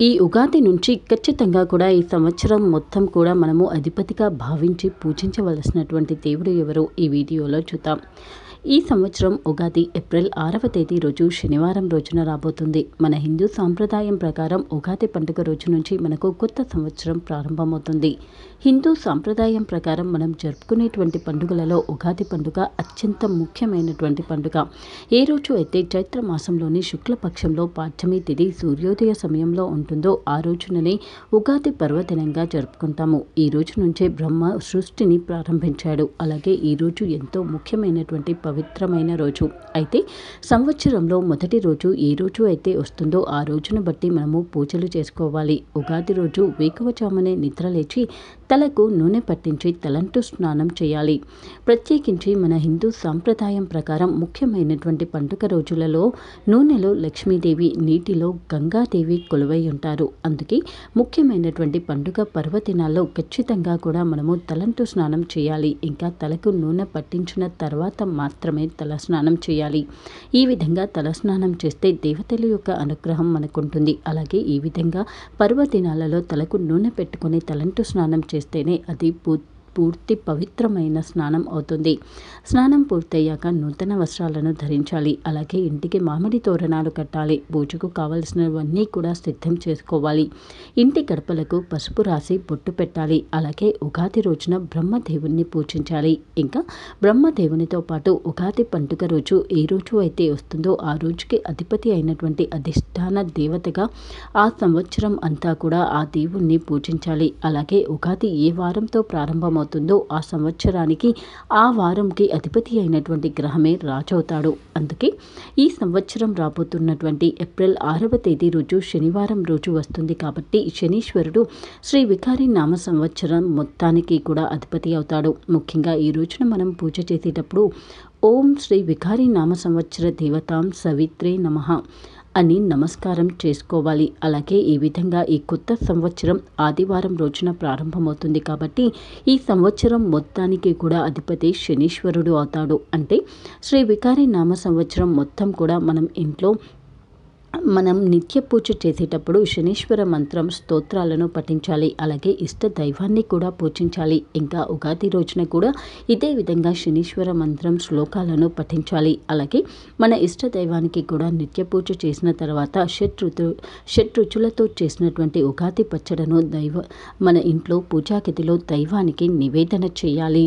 ఈ ఉగాది నుంచి ఖచ్చితంగా కూడా ఈ సంవత్సరం మొత్తం కూడా మనము అధిపతిగా భావించి పూజించవలసినటువంటి దేవుడు ఎవరో? ఈ వీడియోలో చూద్దాం. ఈ సంవత్సరం ఉగాది ఏప్రిల్ ఆరవ తేదీ రోజు శనివారం రోజున రాబోతుంది. మన హిందూ సాంప్రదాయం ప్రకారం ఉగాది పండుగ రోజు నుంచి మనకు కొత్త సంవత్సరం ప్రారంభమవుతుంది. హిందూ సాంప్రదాయం ప్రకారం మనం జరుపుకునేటువంటి పండుగలలో ఉగాది పండుగ అత్యంత ముఖ్యమైనటువంటి పండుగ. ఏ రోజు అయితే చైత్ర మాసంలోని శుక్లపక్షంలో పాఠ్యమి తిది సూర్యోదయ సమయంలో ఉంటుందో ఆ రోజుననే ఉగాది పర్వదినంగా జరుపుకుంటాము. ఈ రోజు నుంచే బ్రహ్మ సృష్టిని ప్రారంభించాడు. అలాగే ఈ రోజు ఎంతో ముఖ్యమైనటువంటి పవిత్రమైన రోజు. అయితే సంవత్సరంలో మొదటి రోజు ఏ రోజు అయితే వస్తుందో ఆ రోజును బట్టి మనము పూజలు చేసుకోవాలి. ఉగాది రోజు వేకువజామునే నిద్రలేచి తలకు నూనె పట్టించి తలంటు స్నానం చేయాలి. ప్రత్యేకించి మన హిందూ సాంప్రదాయం ప్రకారం ముఖ్యమైనటువంటి పండుగ రోజులలో నూనెలో లక్ష్మీదేవి నీటిలో గంగాదేవి కొలువై ఉంటారు. అందుకే ముఖ్యమైనటువంటి పండుగ పర్వదినాల్లో ఖచ్చితంగా కూడా మనము తలంటు స్నానం చేయాలి. ఇంకా తలకు నూనె పట్టించిన తర్వాత మాత్రం మాత్రమే తల స్నానం చేయాలి. ఈ విధంగా తల స్నానం చేస్తే దేవతల యొక్క అనుగ్రహం మనకుంటుంది. అలాగే ఈ విధంగా పర్వదినాలలో తలకు నూనె పెట్టుకొని తలంటు స్నానం చేస్తేనే అది పూ పూర్తి పవిత్రమైన స్నానం అవుతుంది. స్నానం పూర్తయ్యాక నూతన వస్త్రాలను ధరించాలి. అలాగే ఇంటికి మామిడి తోరణాలు కట్టాలి. పూజకు కావలసినవన్నీ కూడా సిద్ధం చేసుకోవాలి. ఇంటి గడపలకు పసుపు రాసి బొట్టు పెట్టాలి. అలాగే ఉగాది రోజున బ్రహ్మదేవుణ్ణి పూజించాలి. ఇంకా బ్రహ్మదేవునితో పాటు ఉగాది పండుగ రోజు ఏ రోజు అయితే వస్తుందో ఆ రోజుకి అధిపతి అయినటువంటి అధిష్టాన దేవతగా ఆ సంవత్సరం అంతా కూడా ఆ దేవుణ్ణి పూజించాలి. అలాగే ఉగాది ఏ వారంతో ప్రారంభం అవుతుందో ఆ సంవత్సరానికి ఆ వారంకి అధిపతి అయినటువంటి గ్రహమే రాజవుతాడు. అందుకే ఈ సంవత్సరం రాబోతున్నటువంటి ఏప్రిల్ ఆరవ తేదీ రోజు శనివారం రోజు వస్తుంది కాబట్టి శనీశ్వరుడు శ్రీ వికారి నామ సంవత్సరం మొత్తానికి కూడా అధిపతి అవుతాడు. ముఖ్యంగా ఈ రోజున మనం పూజ చేసేటప్పుడు ఓం శ్రీ వికారి నామ సంవత్సర దేవతాం సవిత్రే నమ. అని నమస్కారం చేసుకోవాలి. అలాగే ఈ విధంగా ఈ కొత్త సంవత్సరం ఆదివారం రోజున ప్రారంభమవుతుంది కాబట్టి ఈ సంవత్సరం మొత్తానికి కూడా అధిపతి శనీశ్వరుడు అవుతాడు. అంటే శ్రీ వికారి నామ సంవత్సరం మొత్తం కూడా మనం ఇంట్లో మనం నిత్య పూజ చేసేటప్పుడు శనీశ్వర మంత్రం స్తోత్రాలను పఠించాలి అలాగే ఇష్ట దైవాన్ని కూడా పూజించాలి. ఇంకా ఉగాది రోజున కూడా ఇదే విధంగా శనీశ్వర మంత్రం శ్లోకాలను పఠించాలి. అలాగే మన ఇష్ట దైవానికి కూడా నిత్య పూజ చేసిన తర్వాత షట్ ఋతు షట్ రుచులతో చేసినటువంటి ఉగాది పచ్చడను దైవ మన ఇంట్లో పూజాగదిలో దైవానికి నివేదన చేయాలి.